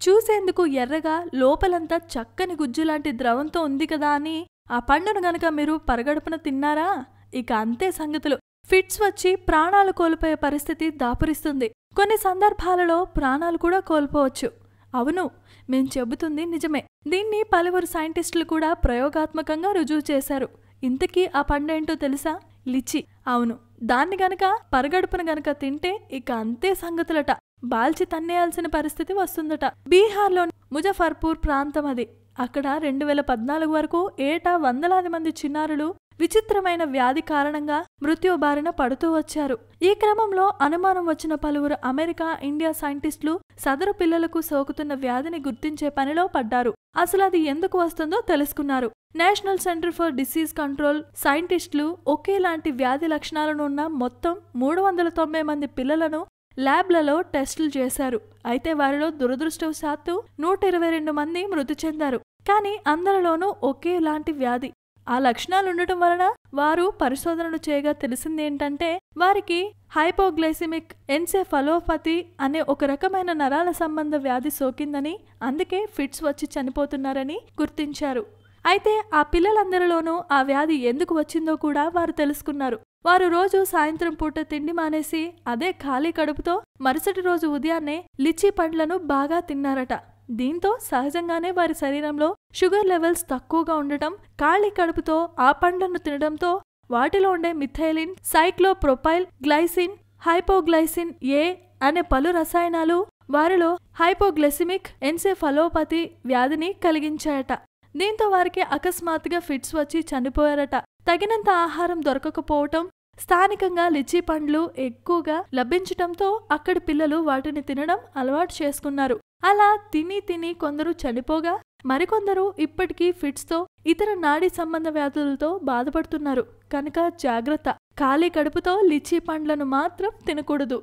చూసేందుకు ఎర్రగా లోపలంతా చక్కని గుజ్జులాంటి ద్రవంతో ఉంది కదా అని ఆ పండును గనక మీరు పరగడుపున తిన్నారా? ఇక అంతే సంగతులు. ఫిట్స్ వచ్చి ప్రాణాలు కోల్పోయే పరిస్థితి దాపురిస్తుంది. కొన్ని సందర్భాలలో ప్రాణాలు కూడా కోల్పోవచ్చు. అవును మేం చెబుతుంది నిజమే. దీన్ని పలువురు సైంటిస్టులు కూడా ప్రయోగాత్మకంగా రుజువు చేశారు. ఇంతకీ ఆ పండేంటో తెలుసా? లిచి. అవును దాన్ని గనక పరగడుపున గనక తింటే ఇక అంతే సంగతులట. బాల్చి తన్నేయాల్సిన పరిస్థితి వస్తుందట. బీహార్లోని ముజఫర్పూర్ ప్రాంతం అది. అక్కడ రెండు వేల పద్నాలుగు వరకు ఏటా వందలాది మంది చిన్నారులు విచిత్రమైన వ్యాధి కారణంగా మృత్యు బారిన పడుతూ వచ్చారు. ఈ క్రమంలో అనుమానం వచ్చిన పలువురు అమెరికా ఇండియా సైంటిస్టులు సదరు పిల్లలకు సోకుతున్న వ్యాధిని గుర్తించే పనిలో పడ్డారు. అసలు అది ఎందుకు వస్తుందో తెలుసుకున్నారు. National centre for disease control సైంటిస్టులు ఒకేలాంటి వ్యాధి లక్షణాలను ఉన్న మొత్తం మూడు వందల తొంభై మంది పిల్లలను ల్యాబ్లలో టెస్టులు చేశారు. అయితే వారిలో దురదృష్టవశాత్తు నూట ఇరవై రెండు మంది మృతి చెందారు. కానీ అందరిలోనూ ఒకేలాంటి వ్యాధి. ఆ లక్షణాలు ఉండటం వలన వారు పరిశోధనలు చేయగా తెలిసింది ఏంటంటే వారికి హైపోగ్లైసిమిక్ ఎన్సెఫలోపతి అనే ఒక రకమైన నరాల సంబంధ వ్యాధి సోకిందని అందుకే ఫిట్స్ వచ్చి చనిపోతున్నారని గుర్తించారు. అయితే ఆ పిల్లలందరిలోనూ ఆ వ్యాధి ఎందుకు వచ్చిందో కూడా వారు తెలుసుకున్నారు. వారు రోజు సాయంత్రం పూట తిండి మానేసి అదే ఖాళీ కడుపుతో మరుసటి రోజు ఉదయాన్నే లిచ్చి పండ్లను బాగా తిన్నారట. దీంతో సహజంగానే వారి శరీరంలో షుగర్ లెవెల్స్ తక్కువగా ఉండటం ఖాళీ కడుపుతో ఆ పండ్లను తినడంతో వాటిలో ఉండే methylene cyclopropyl glycine hypoglycin A అనే పలు రసాయనాలు వారిలో హైపోగ్లెసిమిక్ ఎన్సెఫలోపతి వ్యాధిని కలిగించాయట. దీంతో వారికి అకస్మాత్తుగా ఫిట్స్ వచ్చి చనిపోయారట. తగినంత ఆహారం దొరకకపోవటం స్థానికంగా లిచీ పండ్లు ఎక్కువగా లభించటంతో అక్కడి పిల్లలు వాటిని తినడం అలవాటు చేసుకున్నారు. అలా తిని తిని కొందరు చనిపోగా మరికొందరు ఇప్పటికీ ఫిట్స్తో ఇతర నాడీ సంబంధ వ్యాధులతో బాధపడుతున్నారు. కనుక జాగ్రత్త. ఖాళీ కడుపుతో లిచీ పండ్లను మాత్రం తినకూడదు.